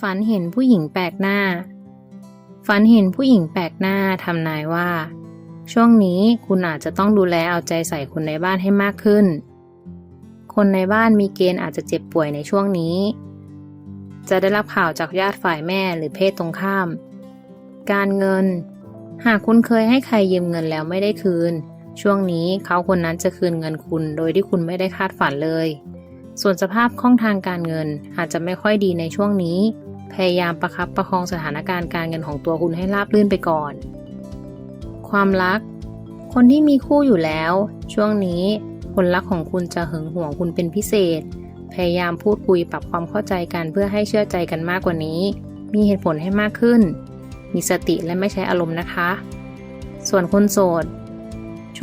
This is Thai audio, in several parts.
ฝันเห็นผู้หญิงแปลกหน้า ฝันเห็นผู้หญิงแปลกหน้าทำนายว่า ช่วงนี้คุณอาจจะต้องดูแลเอาใจใส่คนในบ้านให้มากขึ้น คนในบ้านมีเกณฑ์อาจจะเจ็บป่วยในช่วงนี้ จะได้รับข่าวจากญาติฝ่ายแม่หรือเพศตรงข้าม การเงิน หากคุณเคยให้ใครยืมเงินแล้วไม่ได้คืน ช่วงนี้เขาคนนั้นจะคืนเงินคุณโดยที่คุณไม่ได้คาดฝันเลย ส่วนสภาพคล่องทางการเงินอาจจะไม่ค่อยดีในช่วงนี้ พยายามประคับประคองสถานการณ์การเงินของตัวคุณให้ราบรื่นไปก่อน ความรัก คนที่มีคู่อยู่แล้ว ช่วงนี้คนรักของคุณจะหึงหวงคุณเป็นพิเศษ พยายามพูดคุยปรับความเข้าใจกันเพื่อให้เชื่อใจกันมากกว่านี้ มีเหตุผลให้มากขึ้น มีสติและไม่ใช้อารมณ์นะคะ ส่วนคนโสด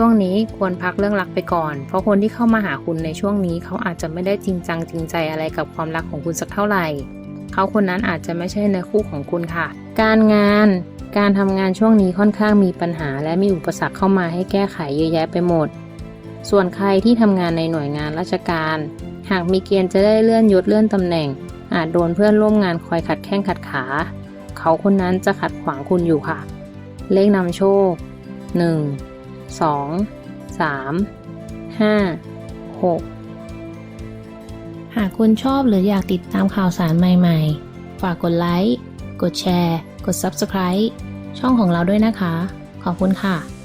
ช่วงนี้ควรพักเรื่องรักไปก่อน เพราะคนที่เข้ามาหาคุณในช่วงนี้ เขาอาจจะไม่ได้จริงจังจริงใจอะไรกับความรักของคุณสักเท่าไหร่ เขาคนนั้นอาจจะไม่ใช่เนื้อคู่ของคุณค่ะ การงานการทำงานช่วงนี้ค่อนข้างมีปัญหา และมีอุปสรรคเข้ามาให้แก้ไขเยอะแยะไปหมด ส่วนใครที่ทำงานในหน่วยงานราชการ หากมีเกณฑ์จะได้เลื่อนยศเลื่อนตำแหน่ง อาจโดนเพื่อนร่วมงานคอยขัดแข้งขัดขา เขาคนนั้นจะขัดขวางคุณอยู่ค่ะ เลขนำโชค 1 2 3 5 6หากคุณชอบหรืออยากติดตามข่าวสารใหม่ๆ ฝากกดไลค์ กดแชร์ กด Subscribe ช่องของเราด้วยนะคะ ขอบคุณค่ะ